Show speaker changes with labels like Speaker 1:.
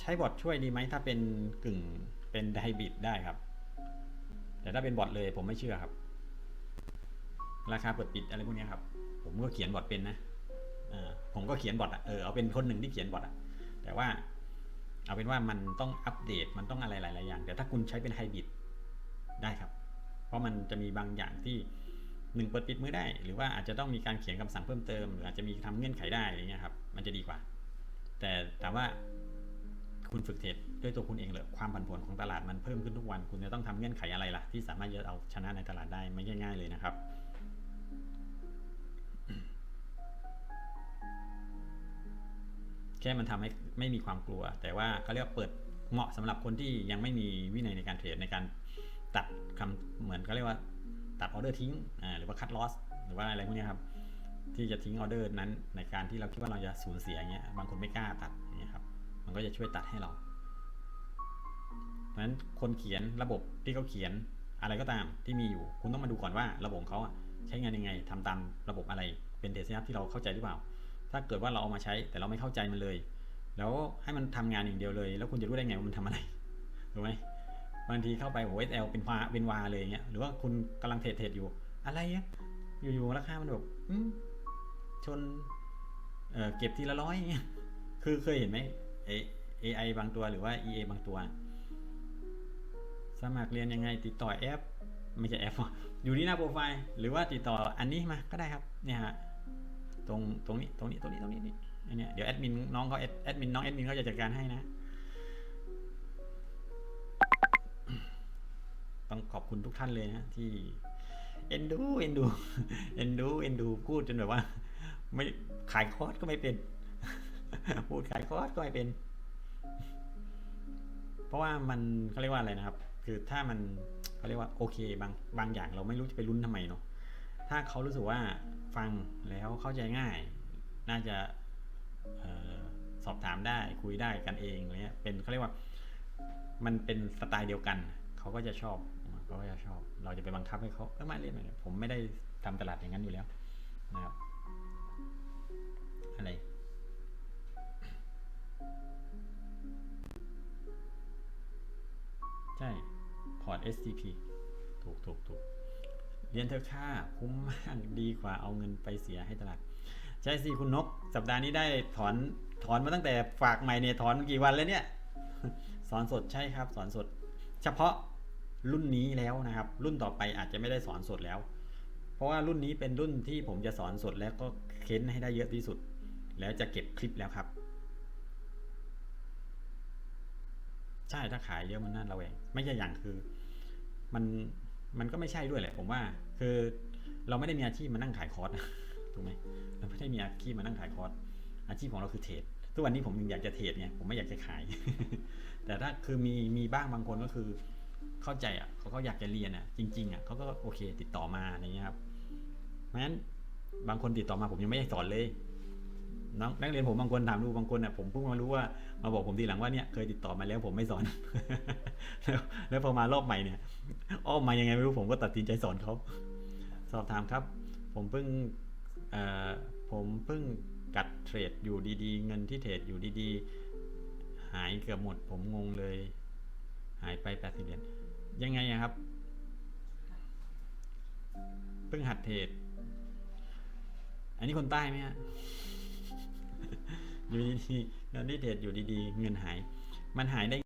Speaker 1: ใช้บอทช่วยดีไหมถ้าเป็นกึ่งเป็นไฮบริดได้ครับ แต่ถ้าเป็นบอทเลยผมไม่เชื่อครับ ราคาเปิดปิดอะไรพวกนี้ครับ ผมก็เขียนบอทเป็นนะผมก็เขียนบอทอะเออเอาเป็นคนหนึ่งที่เขียนบอทอะแต่ว่า เอาเป็นว่ามันต้องอัปเดตมันต้องอะไรหลายๆอย่าง แต่ถ้าคุณใช้เป็นไฮบริดได้ครับ เพราะมันจะมีบางอย่างที่หนึ่งเปิดปิดมือได้ หรือว่าอาจจะต้องมีการเขียนคำสั่งเพิ่มเติม หรืออาจจะมีทำเงื่อนไขได้อะไรเงี้ยครับ มันจะดีกว่า แต่ถามว่า คุณฝึกเทรดด้วยตัวคุณเองเลยความผันผวนของตลาดมันเพิ่มขึ้นทุกวัน คุณจะต้องทำเงื่อนไขอะไรล่ะ ที่สามารถจะเอาชนะในตลาดได้ไม่ง่ายๆเลยนะครับแค่มันทำให้ไม่มีความกลัว แต่ว่าเขาเรียกเปิดเหมาะสำหรับคนที่ยังไม่มีวินัยในการเทรดในการตัดคำเหมือนเขาเรียกว่าตัดออเดอร์ทิ้งหรือว่าคัดลอสหรือว่าอะไรพวกนี้ครับ ที่จะทิ้งออเดอร์นั้นในการที่เราคิดว่าเราจะสูญเสียอย่างเงี้ยบางคนไม่กล้าตัด มันก็จะช่วยตัดให้เรา เพราะฉะนั้นคนเขียนระบบที่เขาเขียนอะไรก็ตามที่มีอยู่ คุณต้องมาดูก่อนว่าระบบเขาใช้งานยังไงทำตามระบบอะไรเป็นเดซนับที่เราเข้าใจหรือเปล่า ถ้าเกิดว่าเราเอามาใช้แต่เราไม่เข้าใจมันเลย แล้วให้มันทำงานอย่างเดียวเลย แล้วคุณจะรู้ได้ไงว่ามันทำอะไรถูกไหมบางทีเข้าไปโอ้เอสเอลเป็นวาเป็นวาเลยอย่างเงี้ยหรือว่าคุณกำลังเทรดเทรดอยู่ อะไรเงี้ยอยู่ๆราคามันแบบชนเเก็บทีละร้อยอย่างเงี้ยคือเคยเห็นไหม AI บางตัวหรือว่า EA บางตัว สมัครเรียนยังไงติดต่อแอป ไม่ใช่แอปอยู่ที่หน้าโปรไฟล์หรือว่าติดต่ออันนี้มาก็ได้ครับเนี่ยฮะตรงตรงนี้ตรงนี้ตรงนี้ตรงนี้นี่อันเนี้ยเดี๋ยวแอดมินน้องเขาแอดแอดมินน้องแอดมินเขาจะจัดการให้นะต้องขอบคุณทุกท่านเลยนะที่เอ็นดูเอ็นดูเอ็นดูเอ็นดูพูดจนแบบว่า ไม่ขายคอร์สก็ไม่เป็น พูดขายคอร์สก็ไม่เป็น เพราะว่ามันเขาเรียกว่าอะไรนะครับ คือถ้ามันเขาเรียกว่าโอเค บางบางอย่างเราไม่รู้จะไปลุ้นทำไมเนาะถ้าเขารู้สึกว่าฟังแล้วเข้าใจง่าย น่าจะออสอบถามได้คุยได้กันเองอะไรเงี้ยเป็นเขาเรียกว่ามันเป็นสไตล์เดียวกัน เขาก็จะชอบเขาก็จะชอบ เราจะไปบังคับให้เขาเอ้ยมาเล่นหน่อยผมไม่ได้ทำตลาดอย่างนั้นอยู่แล้วนะครับ พอร์ต STP ถูกถูกถูกเรียนเธอะค่าคุ้มมากดีกว่าเอาเงินไปเสียให้ตลาด ใช่สิคุณนก สัปดาห์นี้ได้ถอนถอนมาตั้งแต่ฝากใหม่เนี่ยถอนกี่วันแล้วเนี่ย สอนสดใช่ครับ สอนสด เฉพาะรุ่นนี้แล้วนะครับ รุ่นต่อไปอาจจะไม่ได้สอนสดแล้ว เพราะว่ารุ่นนี้เป็นรุ่นที่ผมจะสอนสดแล้วก็เค้นให้ได้เยอะที่สุด แล้วจะเก็บคลิปแล้วครับ ใช่ถ้าขายเยอะมันน่าระแวง ไม่ใช่อย่างคือ มันมันก็ไม่ใช่ด้วยแหละผมว่า คือเราไม่ได้มีอาชีพมานั่งขายคอร์สถูกไหมเราไม่ได้มีอาชีพมานั่งขายคอร์สอาชีพของเราคือเทรดทุกวันนี้ผมยังอยากจะเทรดไงผมไม่อยากจะขาย แต่ถ้าคือมีมีบ้างบางคนก็คือเข้าใจอะเขาก็อยากจะเรียนอะ จริง ๆอะเขาก็โอเคติดต่อมาอะไรเงี้ยครับเพราะฉะนั้นบางคนติดต่อมาผมยังไม่ได้สอนเลย นักเรียนผมบางคนถามดูบางคนอะผมเพิ่งมารู้ว่ามาบอกผมทีหลังว่าเนี่ยเคยติดต่อมาแล้วผมไม่สอน แล้วแล้วพอมารอบใหม่เนี่ยอ้อมมายังไงไม่รู้ผมก็ตัดสินใจสอนเขาสอบถามครับ ผมเพิ่งผมเพิ่งกัดเทรดอยู่ดีๆ เงินที่เทรดอยู่ดีๆ หายเกือบหมด ผมงงเลย หายไปแปดสิบเหรียญยังไงอะครับ เพิ่งหัดเทรดอันนี้คนใต้ไหมฮะ อยู่ดีๆเราได้เทรดอยู่ดีๆ เงินหาย มันหายได้